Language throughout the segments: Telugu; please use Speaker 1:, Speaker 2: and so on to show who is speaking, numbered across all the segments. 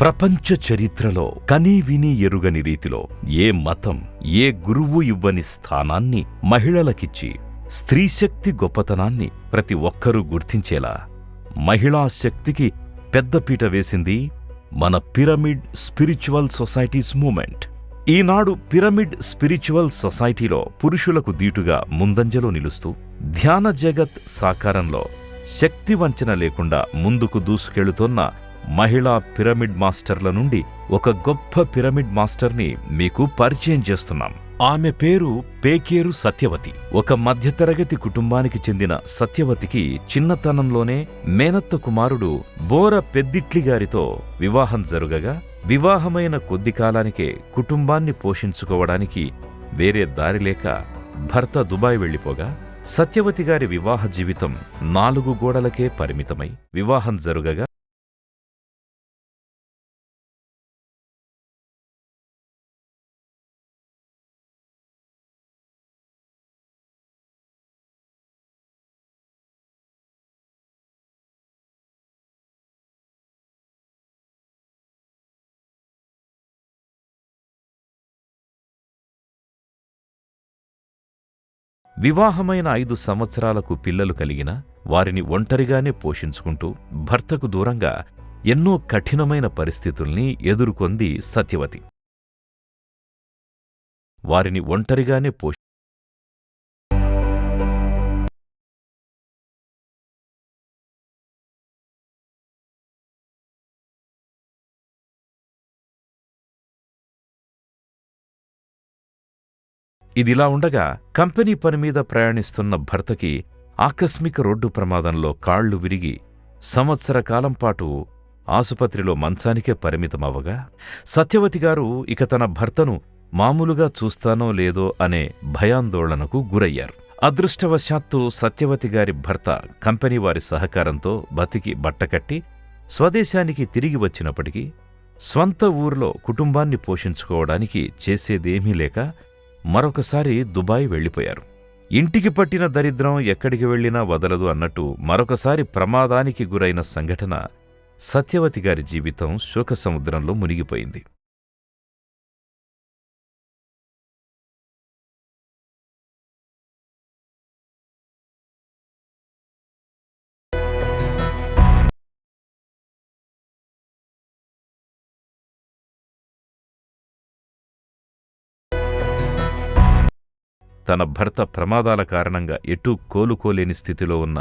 Speaker 1: ప్రపంచ చరిత్రలో కనీ విని ఎరుగని రీతిలో ఏ మతం ఏ గురువు ఇవ్వని స్థానాన్ని మహిళలకిచ్చి స్త్రీశక్తి గొప్పతనాన్ని ప్రతి ఒక్కరూ గుర్తించేలా మహిళా శక్తికి పెద్దపీట వేసింది మన పిరమిడ్ స్పిరిచువల్ సొసైటీస్ మూమెంట్. ఈనాడు పిరమిడ్ స్పిరిచువల్ సొసైటీలో పురుషులకు దీటుగా ముందంజలో నిలుస్తూ ధ్యాన జగత్ సాకారంలో శక్తి వంచన లేకుండా ముందుకు దూసుకెళుతోన్న మహిళా పిరమిడ్ మాస్టర్ల నుండి ఒక గొప్ప పిరమిడ్ మాస్టర్ని మీకు పరిచయం చేస్తున్నాం. ఆమె పేరు పేకేరు సత్యవతి. ఒక మధ్యతరగతి కుటుంబానికి చెందిన సత్యవతికి చిన్నతనంలోనే మేనత్త కుమారుడు బోర పెద్దిట్లి గారితో వివాహం జరుగగా వివాహమైన కొద్ది కాలానికే కుటుంబాన్ని పోషించుకోవడానికి వేరే దారి లేక భర్త దుబాయ్ వెళ్ళిపోగా సత్యవతి గారి వివాహ జీవితం నాలుగు గోడలకే పరిమితమై వివాహం జరుగగా వివాహమైన ఐదు సంవత్సరాలకు పిల్లలు కలిగిన వారిని ఒంటరిగానే పోషించుకుంటూ భర్తకు దూరంగా ఎన్నో కఠినమైన పరిస్థితుల్ని ఎదుర్కొంది సత్యవతి. వారిని ఒంటరిగానే పోషి ఇదిలా ఉండగా కంపెనీ పనిమీద ప్రయాణిస్తున్న భర్తకి ఆకస్మిక రోడ్డు ప్రమాదంలో కాళ్ళు విరిగి సంవత్సర కాలం పాటు ఆసుపత్రిలో మంచానికే పరిమితమవగా సత్యవతిగారు ఇక తన భర్తను మామూలుగా చూస్తానో లేదో అనే భయాందోళనకు గురయ్యారు. అదృష్టవశాత్తు సత్యవతి గారి భర్త కంపెనీ వారి సహకారంతో బతికి బట్టకట్టి స్వదేశానికి తిరిగి వచ్చినప్పటికీ స్వంత ఊర్లో కుటుంబాన్ని పోషించుకోవడానికి చేసేదేమీ లేక మరొకసారి దుబాయ్ వెళ్ళిపోయారు. ఇంటికి పట్టిన దరిద్రం ఎక్కడికి వెళ్ళినా వదలదు అన్నట్టు మరొకసారి ప్రమాదానికి గురైన సంఘటన సత్యవతి గారి జీవితం శోకసముద్రంలో మునిగిపోయింది. తన భర్త ప్రమాదాల కారణంగా ఎటూ కోలుకోలేని స్థితిలో ఉన్న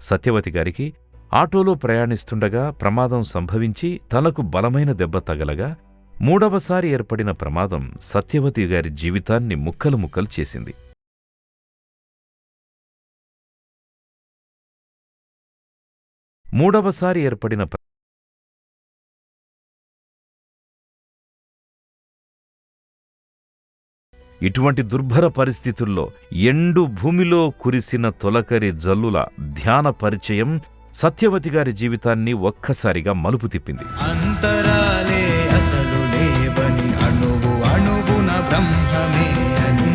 Speaker 1: సత్యవతి గారికి ఆటోలో ప్రయాణిస్తుండగా ప్రమాదం సంభవించి తలకు బలమైన దెబ్బ తగలగా మూడవసారి ఏర్పడిన ప్రమాదం సత్యవతి గారి జీవితాన్ని ముక్కలు ముక్కలు చేసింది. మూడవసారి ఏర్పడిన ఇటువంటి దుర్భర పరిస్థితుల్లో ఎండు భూమిలో కురిసిన తొలకరి జల్లుల ధ్యాన పరిచయం సత్యవతి గారి జీవితాన్ని ఒక్కసారిగా మలుపు తిప్పింది.
Speaker 2: అంతరాలే అసలు లేవని అణువు అణువున బ్రహ్మమే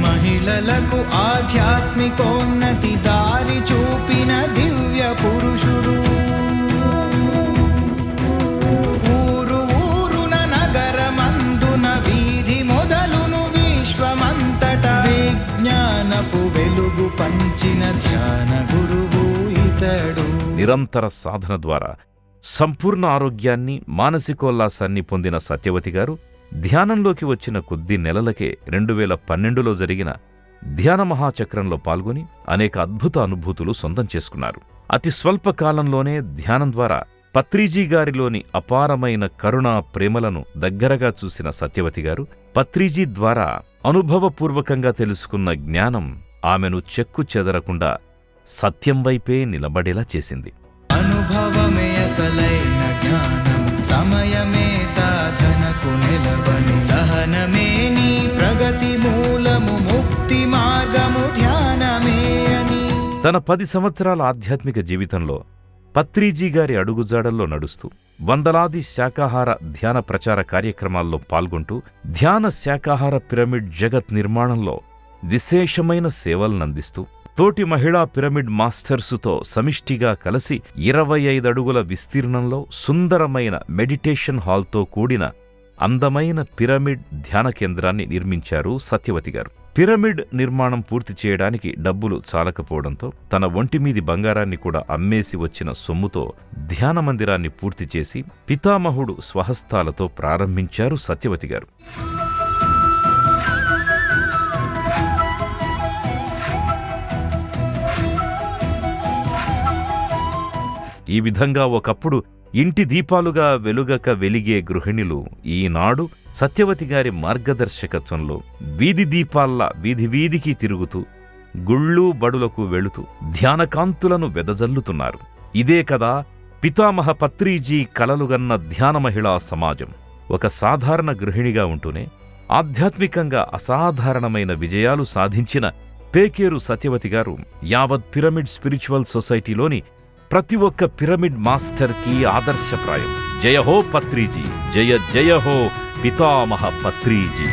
Speaker 2: మహిళలకు ఆధ్యాత్మికోన్నతి దారి చూపిన విజ్ఞానపు వెలుగు పంచిన ధ్యాన గురువు ఇతడు.
Speaker 1: నిరంతర సాధన ద్వారా సంపూర్ణ ఆరోగ్యాన్ని మానసికోల్లాసాన్ని పొందిన సత్యవతి గారు ధ్యానంలోకి వచ్చిన కొద్ది నెలలకే రెండు వేల పన్నెండులో జరిగిన ధ్యాన మహాచక్రంలో పాల్గొని అనేక అద్భుత అనుభూతులు సొంతం చేసుకున్నారు. అతి స్వల్ప కాలంలోనే ధ్యానం ద్వారా పత్రిజీ గారిలోని అపారమైన కరుణా ప్రేమలను దగ్గరగా చూసిన సత్యవతి గారు పత్రిజీ ద్వారా అనుభవపూర్వకంగా తెలుసుకున్న జ్ఞానం ఆమెను చెక్కు చెదరకుండా సత్యం వైపే నిలబడేలా చేసింది.
Speaker 2: అనుభవమే అసలైన జ్ఞానము సమయమే సాధనకు నిలవని సహనమే నీ ప్రగతి మూలము ముక్తి మార్గము ధ్యానమే అని.
Speaker 1: తన పది సంవత్సరాల ఆధ్యాత్మిక జీవితంలో పత్రిజీ గారి అడుగుజాడల్లో నడుస్తూ వందలాది శాకాహార ధ్యాన ప్రచార కార్యక్రమాల్లో పాల్గొంటూ ధ్యాన శాకాహార పిరమిడ్ జగత్ నిర్మాణంలో విశేషమైన సేవలనందిస్తూ తోటి మహిళా పిరమిడ్ మాస్టర్సుతో సమిష్టిగా కలిసి ఇరవై ఐదు అడుగుల విస్తీర్ణంలో సుందరమైన మెడిటేషన్ హాల్తో కూడిన అందమైన పిరమిడ్ ధ్యాన కేంద్రాన్ని నిర్మించారు సత్యవతి గారు. పిరమిడ్ నిర్మాణం పూర్తి చేయడానికి డబ్బులు చాలకపోవడంతో తన ఒంటిమీది బంగారాన్ని కూడా అమ్మేసి వచ్చిన సొమ్ముతో ధ్యాన మందిరాన్ని పూర్తి చేసి పితామహుడు స్వహస్తాలతో ప్రారంభించారు సత్యవతి గారు. ఈ విధంగా ఒకప్పుడు ఇంటి దీపాలుగా వెలుగక వెలిగే గృహిణులు ఈనాడు సత్యవతి గారి మార్గదర్శకత్వంలో వీధి దీపాల్లా వీధి వీధికి తిరుగుతూ గుళ్ళు బడులకు వెళుతూ ధ్యానకాంతులను వెదజల్లుతున్నారు. ఇదే కదా పితామహ పత్రీజీ కలలుగన్న ధ్యాన మహిళా సమాజం. ఒక సాధారణ గృహిణిగా ఉంటూనే ఆధ్యాత్మికంగా అసాధారణమైన విజయాలు సాధించిన పేకేరు సత్యవతి గారు యావత్ పిరమిడ్ స్పిరిచువల్ సొసైటీలోని ప్రతి ఒక్క పిరమిడ్ మాస్టర్కి ఆదర్శప్రాయం. జయ హో పత్రిజీ జయ జయ హో పితామహ పత్రిజీ.